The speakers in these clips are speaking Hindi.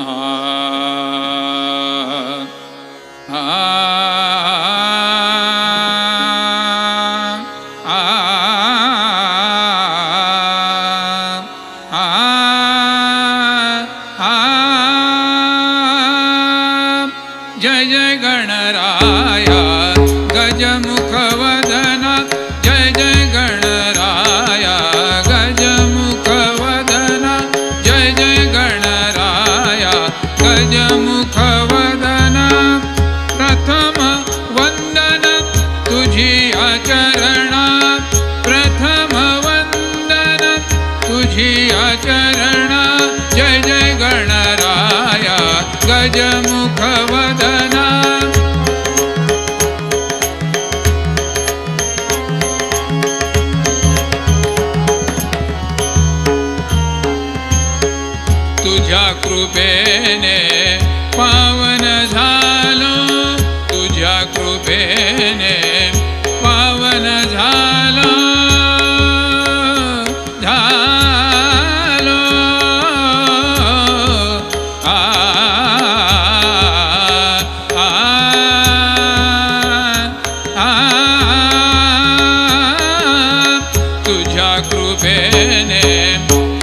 आ आ आ जय जय गजमुखवदना तुझ्या कृपेने तुझ्या कृपेने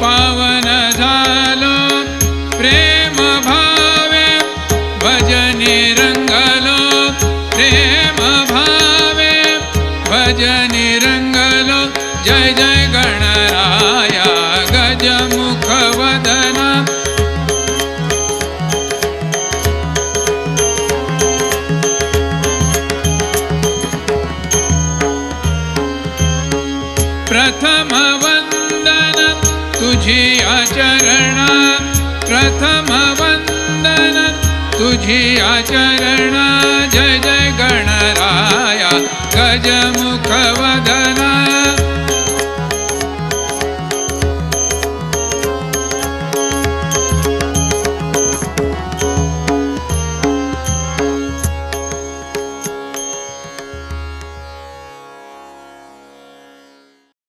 पावन झालो प्रेम भावे भजनी रंगलो प्रेम भावे भजनी रंगलो जय जय गणराया गजमुख प्रथम वंदन तुझे आचरण प्रथम वंदन तुझे आचरण जय जय गणराया। गजमुख वदना